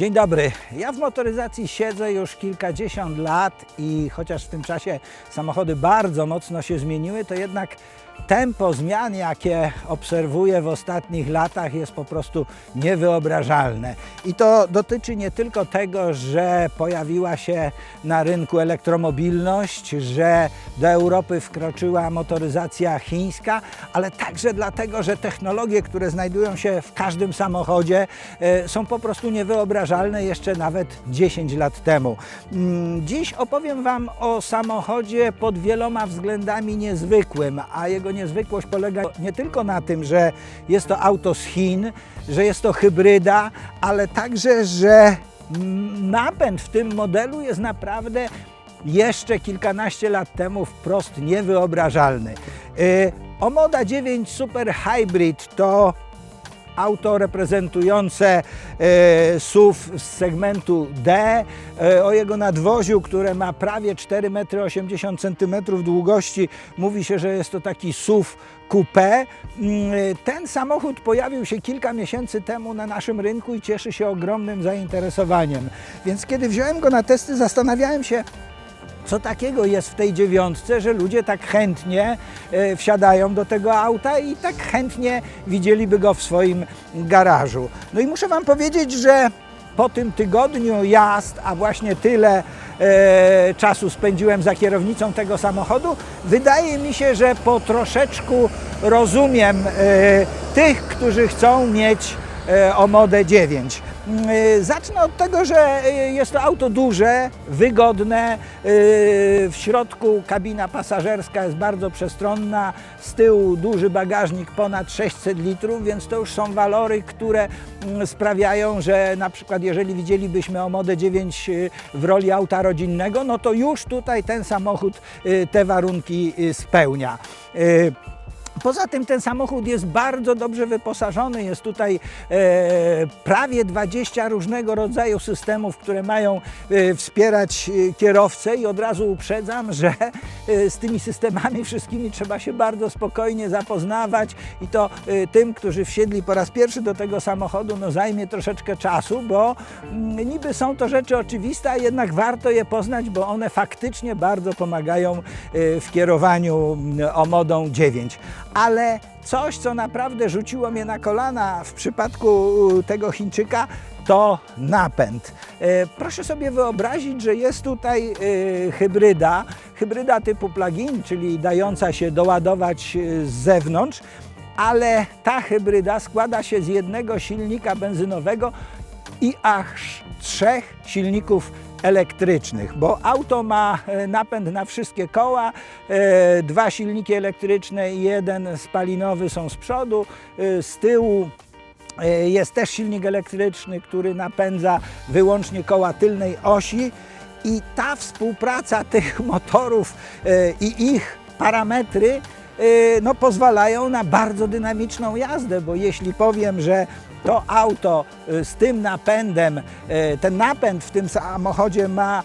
Dzień dobry. Ja w motoryzacji siedzę już kilkadziesiąt lat i chociaż w tym czasie samochody bardzo mocno się zmieniły, to jednak tempo zmian, jakie obserwuję w ostatnich latach, jest po prostu niewyobrażalne. I to dotyczy nie tylko tego, że pojawiła się na rynku elektromobilność, że do Europy wkroczyła motoryzacja chińska, ale także dlatego, że technologie, które znajdują się w każdym samochodzie, e, są po prostu niewyobrażalne jeszcze nawet 10 lat temu. Mm, Dziś opowiem Wam o samochodzie pod wieloma względami niezwykłym, a jego niezwykłość polega nie tylko na tym, że jest to auto z Chin, że jest to hybryda, ale także, że napęd w tym modelu jest naprawdę jeszcze kilkanaście lat temu wprost niewyobrażalny. Yy, Omoda 9 Super Hybrid to auto reprezentujące e, SUV z segmentu D e, o jego nadwoziu, które ma prawie 4,80 m długości. Mówi się, że jest to taki SUV coupé. Mm, Ten samochód pojawił się kilka miesięcy temu na naszym rynku i cieszy się ogromnym zainteresowaniem. Więc kiedy wziąłem go na testy, zastanawiałem się, co takiego jest w tej dziewiątce, że ludzie tak chętnie e, wsiadają do tego auta i tak chętnie widzieliby go w swoim garażu. No i muszę Wam powiedzieć, że po tym tygodniu jazd, a właśnie tyle e, czasu spędziłem za kierownicą tego samochodu, wydaje mi się, że po troszeczku rozumiem e, tych, którzy chcą mieć e, Omodę 9. Y, Zacznę od tego, że y, jest to auto duże, wygodne. y, W środku kabina pasażerska jest bardzo przestronna, z tyłu duży bagażnik ponad 600 litrów, więc to już są walory, które mm, sprawiają, że na przykład jeżeli widzielibyśmy Omodę 9 y, w roli auta rodzinnego, no to już tutaj ten samochód te warunki spełnia. Poza tym ten samochód jest bardzo dobrze wyposażony. Jest tutaj e, prawie 20 różnego rodzaju systemów, które mają e, wspierać e, kierowcę i od razu uprzedzam, że e, z tymi systemami wszystkimi trzeba się bardzo spokojnie zapoznawać i to e, tym, którzy wsiedli po raz pierwszy do tego samochodu, no zajmie troszeczkę czasu, bo mm, niby są to rzeczy oczywiste, a jednak warto je poznać, bo one faktycznie bardzo pomagają e, w kierowaniu mm, Omodą 9 ale coś, co naprawdę rzuciło mnie na kolana w przypadku tego Chińczyka, to napęd. E, Proszę sobie wyobrazić, że jest tutaj e, hybryda, hybryda typu plug-in, czyli dająca się doładować e, z zewnątrz, ale ta hybryda składa się z jednego silnika benzynowego i aż trzech silników elektrycznych, bo auto ma e, napęd na wszystkie koła, e, dwa silniki elektryczne i jeden spalinowy są z przodu, e, z tyłu jest też silnik elektryczny, który napędza wyłącznie koła tylnej osi i ta współpraca tych motorów i ich parametry no, pozwalają na bardzo dynamiczną jazdę, bo jeśli powiem, że to auto y, z tym napędem, y, ten napęd w tym samochodzie ma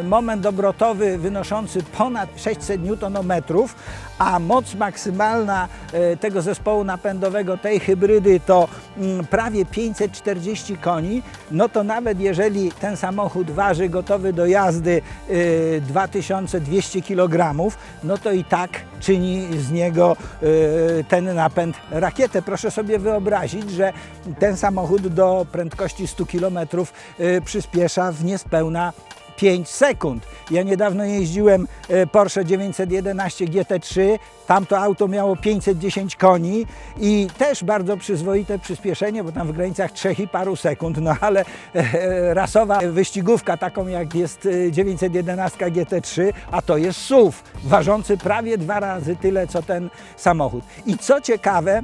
y, moment obrotowy wynoszący ponad 600 Nm, a moc maksymalna y, tego zespołu napędowego, tej hybrydy to mm, prawie 540 koni, no to nawet jeżeli ten samochód waży gotowy do jazdy y, 2200 kg, no to i tak czyni z niego y, ten napęd rakietę. Proszę sobie wyobrazić, że ten samochód do prędkości 100 km y, przyspiesza w niespełna 5 sekund. Ja niedawno jeździłem e, Porsche 911 GT3, tamto auto miało 510 koni i też bardzo przyzwoite przyspieszenie, bo tam w granicach 3 i paru sekund, no ale e, rasowa wyścigówka taką jak jest e, 911 GT3, a to jest SUV, ważący prawie dwa razy tyle co ten samochód. I co ciekawe,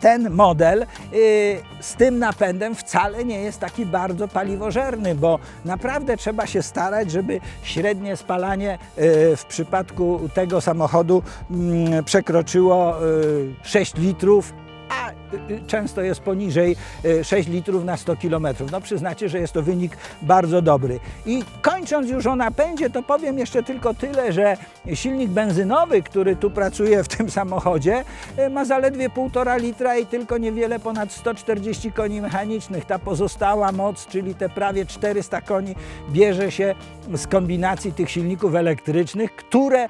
ten model y, z tym napędem wcale nie jest taki bardzo paliwożerny, bo naprawdę trzeba się starać, żeby średnie spalanie y, w przypadku tego samochodu mm, przekroczyło y, 6 litrów, a często jest poniżej y, 6 litrów na 100 km. No przyznacie, że jest to wynik bardzo dobry. I kończąc już o napędzie, to powiem jeszcze tylko tyle, że silnik benzynowy, który tu pracuje w tym samochodzie, y, ma zaledwie 1,5 litra i tylko niewiele ponad 140 koni mechanicznych. Ta pozostała moc, czyli te prawie 400 koni, bierze się z kombinacji tych silników elektrycznych, które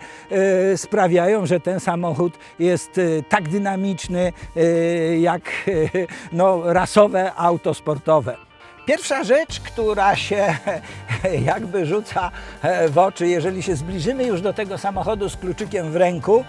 sprawiają, że ten samochód jest tak dynamiczny e, jak no, rasowe auto sportowe. Pierwsza rzecz, która się jakby rzuca e, w oczy, jeżeli się zbliżymy już do tego samochodu z kluczykiem w ręku,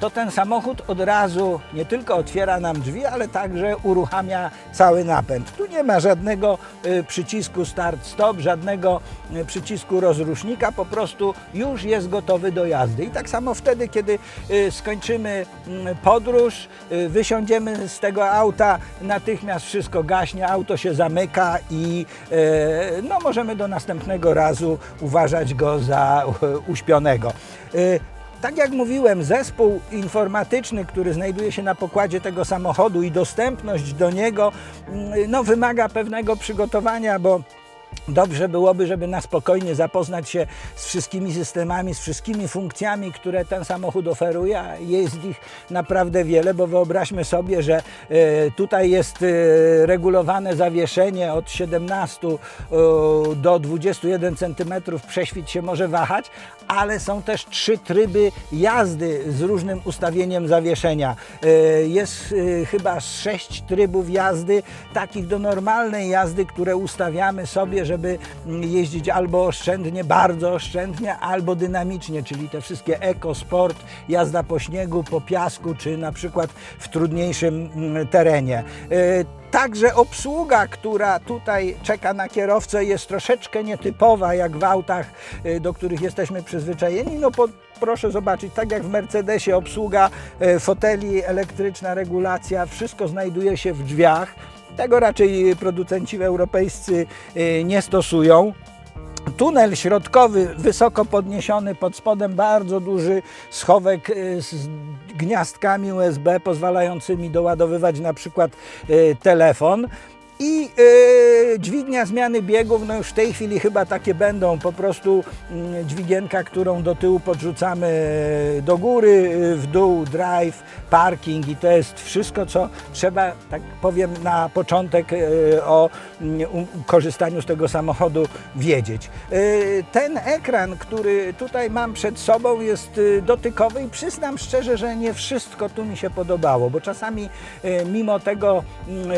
to ten samochód od razu nie tylko otwiera nam drzwi, ale także uruchamia cały napęd. Tu nie ma żadnego y, przycisku start-stop, żadnego y, przycisku rozrusznika, po prostu już jest gotowy do jazdy. I tak samo wtedy, kiedy y, skończymy mm, podróż, wysiądziemy z tego auta, natychmiast wszystko gaśnie, auto się zamyka i no, możemy do następnego razu uważać go za uśpionego. Tak jak mówiłem, zespół informatyczny, który znajduje się na pokładzie tego samochodu i dostępność do niego mm, no, wymaga pewnego przygotowania, bo Dobrze byłoby, żeby na spokojnie zapoznać się z wszystkimi systemami, z wszystkimi funkcjami, które ten samochód oferuje. a Jest ich naprawdę wiele, bo wyobraźmy sobie, że e, tutaj jest e, regulowane zawieszenie od 17 e, do 21 cm. Prześwit się może wahać, ale są też trzy tryby jazdy z różnym ustawieniem zawieszenia. Jest chyba sześć trybów jazdy, takich do normalnej jazdy, które ustawiamy sobie, żeby jeździć albo oszczędnie, bardzo oszczędnie, albo dynamicznie, czyli te wszystkie eko, sport, jazda po śniegu, po piasku, czy na przykład w trudniejszym mm, terenie. E, Także obsługa, która tutaj czeka na kierowcę, jest troszeczkę nietypowa, jak w autach, y, do których jesteśmy przyzwyczajeni. No po, proszę zobaczyć, tak jak w Mercedesie, obsługa y, foteli, elektryczna regulacja, wszystko znajduje się w drzwiach. Tego raczej producenci europejscy y, nie stosują. Tunel środkowy, wysoko podniesiony, pod spodem bardzo duży schowek y, z gniazdkami USB pozwalającymi doładowywać na przykład y, telefon. I y, dźwignia zmiany biegów, no już w tej chwili chyba takie będą, po prostu mm, dźwigienka, którą do tyłu podrzucamy y, do góry, y, w dół, drive, parking i to jest wszystko, co trzeba, tak powiem, na początek o mm, korzystaniu z tego samochodu wiedzieć. Ten ekran, który tutaj mam przed sobą jest dotykowy i przyznam szczerze, że nie wszystko tu mi się podobało, bo czasami mimo tego mm,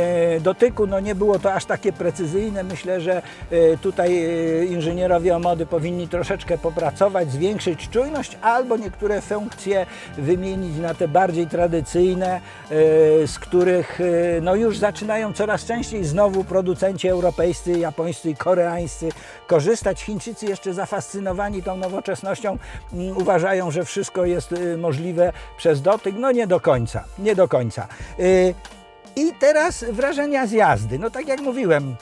dotyku, no nie było to aż takie precyzyjne. Myślę, że y, tutaj y, inżynierowie Omody powinni troszeczkę popracować, zwiększyć czujność albo niektóre funkcje wymienić na te bardziej tradycyjne, y, z których no już zaczynają coraz częściej znowu producenci europejscy, japońscy i koreańscy korzystać. Chińczycy jeszcze zafascynowani tą nowoczesnością mm, uważają, że wszystko jest możliwe przez dotyk. No nie do końca, nie do końca. I teraz wrażenia z jazdy. No tak jak mówiłem,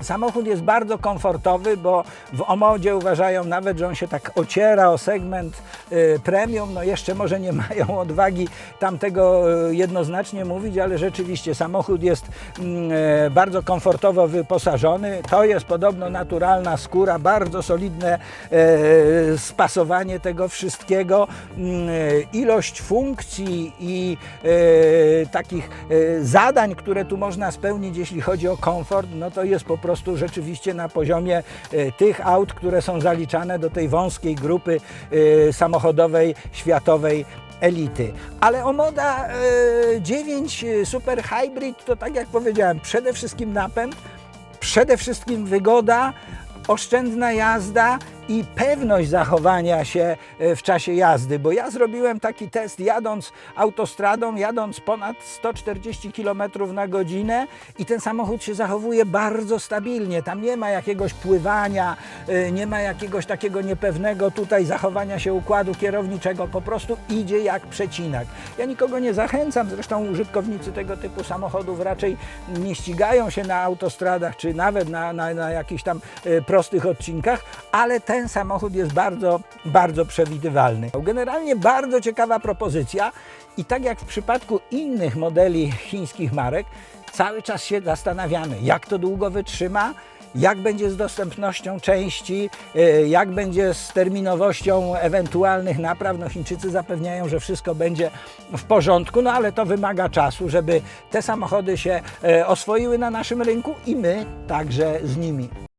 samochód jest bardzo komfortowy, bo w Omodzie uważają nawet, że on się tak ociera o segment y, premium. No jeszcze może nie mają odwagi tam tego y, jednoznacznie mówić, ale rzeczywiście samochód jest mm, e, bardzo komfortowo wyposażony. To jest podobno naturalna skóra, bardzo solidne e, spasowanie tego wszystkiego. Mm, e, Ilość funkcji i takich zadań, które tu można spełnić, jeśli chodzi o komfort, no to jest po prostu rzeczywiście na poziomie e, tych aut, które są zaliczane do tej wąskiej grupy e, samochodowej światowej elity. Ale Omoda e, 9 Super Hybrid to tak jak powiedziałem, przede wszystkim napęd, przede wszystkim wygoda, oszczędna jazda i pewność zachowania się e, w czasie jazdy, bo ja zrobiłem taki test jadąc autostradą, jadąc ponad 140 km na godzinę i ten samochód się zachowuje bardzo stabilnie. Tam nie ma jakiegoś pływania, e, nie ma jakiegoś takiego niepewnego tutaj zachowania się układu kierowniczego, po prostu idzie jak przecinak. Ja nikogo nie zachęcam, zresztą użytkownicy tego typu samochodów raczej nie ścigają się na autostradach, czy nawet na, na, na jakichś tam e, prostych odcinkach, ale ten ten samochód jest bardzo, bardzo przewidywalny. Generalnie bardzo ciekawa propozycja i tak jak w przypadku innych modeli chińskich marek, cały czas się zastanawiamy, jak to długo wytrzyma, jak będzie z dostępnością części, y, jak będzie z terminowością ewentualnych napraw. No Chińczycy zapewniają, że wszystko będzie w porządku, no ale to wymaga czasu, żeby te samochody się e, oswoiły na naszym rynku i my także z nimi.